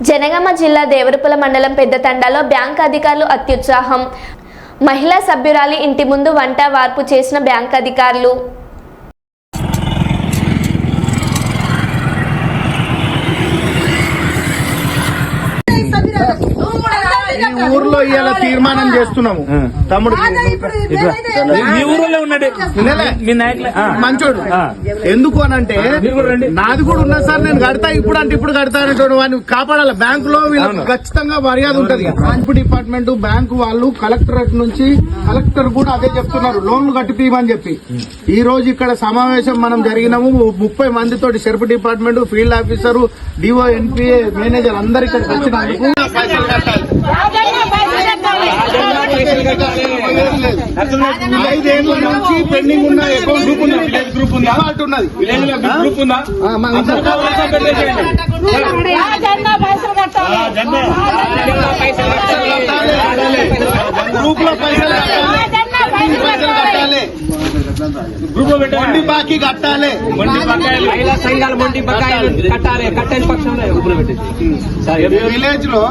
జనగామ జిల్లా దేవరపుల మండలం పెద్ద తండాలో బ్యాంక్ అధికారులు అత్యుత్సాహం. మహిళా సభ్యురాలి ఇంటి ముందు వంట వార్పు చేసిన బ్యాంక్ అధికారులు ఈ ఊర్లో ఇవాళ తీర్మానం చేస్తున్నాము. తమ్ముడు మీ ఊరిలో ఉన్నాడు? మీ నాయకులే. మంచోడు. ఎందుకు అని అంటే. నాది కూడా ఉన్నా సార్ నేను కడతా ఇప్పుడు అంటే ఇప్పుడు కడతా అనేటువంటి వాడిని కాపాడాలి. బ్యాంకు లో వీళ్ళకి ఖచ్చితంగా మర్యాద ఉంటది. బ్యాంకు డిపార్ట్మెంట్ బ్యాంకు వాళ్ళు కలెక్టరేట్ నుంచి కలెక్టర్ కూడా అదే చెప్తున్నారు. లోన్లు కట్టిపీయమని చెప్పి. ఈ రోజు ఇక్కడ సమావేశం మనం జరిగినాము. ముప్పై మందితోటి SERP department field officer DO NPA manager అందరు ఇక్కడికి వచ్చినందుకు పైసలు కట్టాలి నుంచి పెండింగ్ ఉన్న అకౌంట్ గ్రూప్ ఉన్నది విలేజ్ గ్రూప్ ఉంది? ఉన్నది. విలేజ్లో గ్రూప్ ఉందా? గ్రూప్లో పైసలు కట్టాలి. గ్రూప్లో పెట్టండి. బాకీ కట్టాలి. మొండి బకాయిలు. మహిళా సంఘాల మొండి బకాయిలు కట్టాలి. కట్టని పక్షంలో ఎప్పుడు పెట్టింది విలేజ్లో